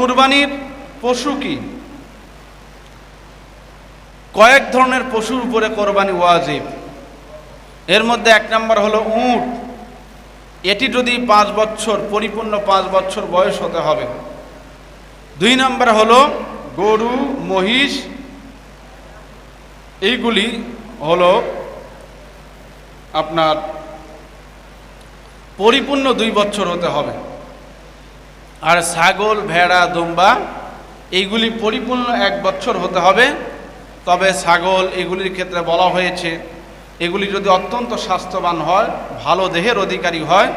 কুরবানির পশু কি? কয়েক ধরনের পশুর উপরে কোরবানি ওয়াজিব। এর মধ্যে এক নম্বর হলো উট। এটি যদি পাঁচ বছর, পরিপূর্ণ পাঁচ বছর বয়স হতে হবে। দুই নম্বর হলো গরু, মহিষ, এইগুলি হলো আপনার পরিপূর্ণ দুই বছর হতে হবে। আর ছাগল, ভেড়া, দুম্বা, এইগুলি পরিপূর্ণ এক বছর হতে হবে। তবে ছাগল এগুলির ক্ষেত্রে বলা হয়েছে, এগুলি যদি অত্যন্ত স্বাস্থ্যবান হয়, ভালো দেহের অধিকারী হয়,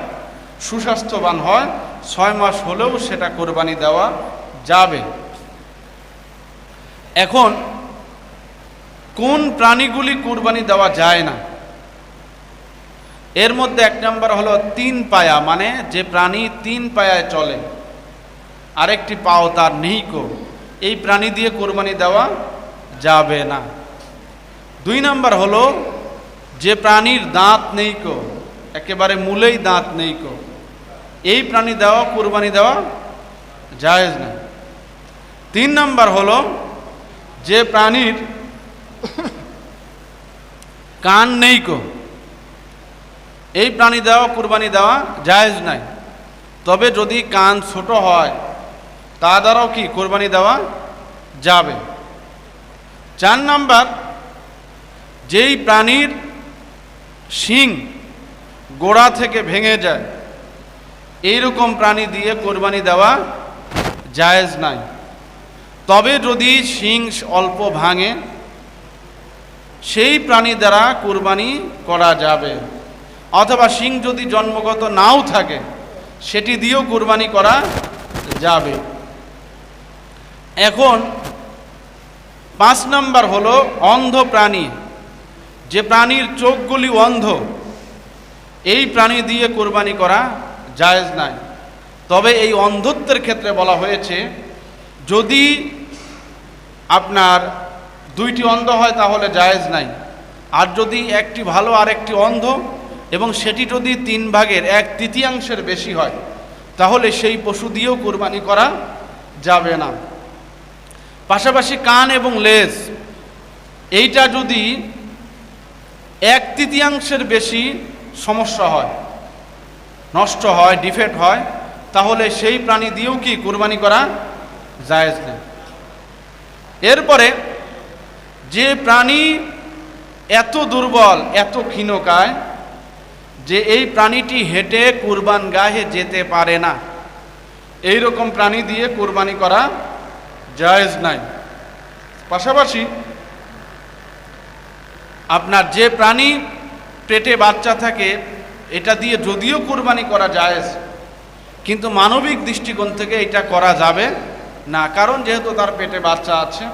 সুস্বাস্থ্যবান হয়, ছয় মাস হলেও সেটা কোরবানি দেওয়া যাবে। এখন, কোন প্রাণীগুলি কোরবানি দেওয়া যায় না? এর মধ্যে এক নম্বর হলো তিন পায়া মানে যে প্রাণী তিন পায়ায় চলে আরেকটি পাও তার নেই কো। এই প্রাণী দিয়ে কোরবানি দেওয়া যাবে না। দুই নাম্বার হলো, যে প্রাণীর দাঁত নেই কো, একেবারে মূলেই দাঁত নেই কো, এই প্রাণী দেওয়া, কোরবানি দেওয়া জায়েজ না। তিন নাম্বার হলো, যে প্রাণীর কান নেই কো, এই প্রাণী দেওয়া, কুরবানি দেওয়া জায়েজ নাই। তবে যদি কান ছোট হয় তা দ্বারাও কি কোরবানি দেওয়া যাবে? চার নাম্বার, যেই প্রাণীর শিং গোড়া থেকে ভেঙে যায়, এইরকম প্রাণী দিয়ে কোরবানি দেওয়া জায়েজ নাই। তবে যদি শিং অল্প ভাঙে, সেই প্রাণী দ্বারা কোরবানি করা যাবে। অথবা শিং যদি জন্মগত নাও থাকে, সেটি দিয়েও কোরবানি করা যাবে। এখন পাঁচ নাম্বার হলো অন্ধ প্রাণী। যে প্রাণীর চোখগুলি অন্ধ, এই প্রাণী দিয়ে কোরবানি করা জায়েজ নাই। তবে এই অন্ধত্বের ক্ষেত্রে বলা হয়েছে, যদি আপনার দুইটি অন্ধ হয় তাহলে জায়েজ নাই। আর যদি একটি ভালো আর একটি অন্ধ, এবং সেটি যদি তিন ভাগের এক তৃতীয়াংশের বেশি হয়, তাহলে সেই পশু দিয়েও কোরবানি করা যাবে না। পাশাপাশি কান এবং লেজ। এইটা যদি এক তৃতীয়াংশের বেশি সমস্যা হয়, নষ্ট হয়, ডিফেক্ট হয়, তাহলে সেই প্রাণী দিয়েও কি কোরবানি করা জায়েজ নেই। এরপরে যে প্রাণী এত দুর্বল, এত ক্ষীণকায়, যে এই প্রাণীটি হেঁটে কুরবান গাহে যেতে পারে না এই রকম প্রাণী দিয়ে কোরবানি করা জায়েজ নাই। পাশাপাশি আপনার যে প্রাণী পেটে বাচ্চা থাকে, এটা দিয়ে যদিও কোরবানি করা জায়েজ, কিন্তু মানবিক দৃষ্টিকোণ থেকে এটা করা যাবে না, কারণ যেহেতু তার পেটে বাচ্চা আছে,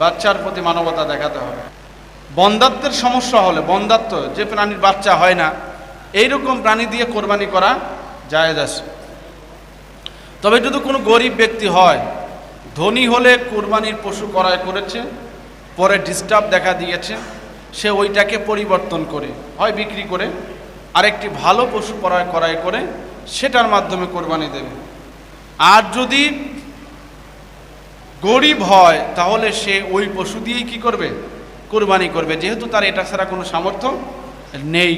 বাচ্চার প্রতি মানবতা দেখাতে হবে। বন্ধাত্বের সমস্যা হলে বন্ধাত্ব যে প্রাণীর বাচ্চা হয় না, এইরকম প্রাণী দিয়ে কোরবানি করা জায়েজ আছে। তবে যদি কোনো গরিব ব্যক্তি হয় ধনী হলে কোরবানির পশু ক্রয় করেছে, পরে ডিস্টার্ব দেখা দিয়েছে, সে ওইটাকে পরিবর্তন করে, হয় বিক্রি করে, আরেকটি ভালো পশু ক্রয় ক্রয় করে, সেটার মাধ্যমে কোরবানি দেবে। আর যদি গরিব হয়, তাহলে সে ওই পশু দিয়েই কি করবে? কোরবানি করবে। যেহেতু তার এটা ছাড়া কোনো সামর্থ্য নেই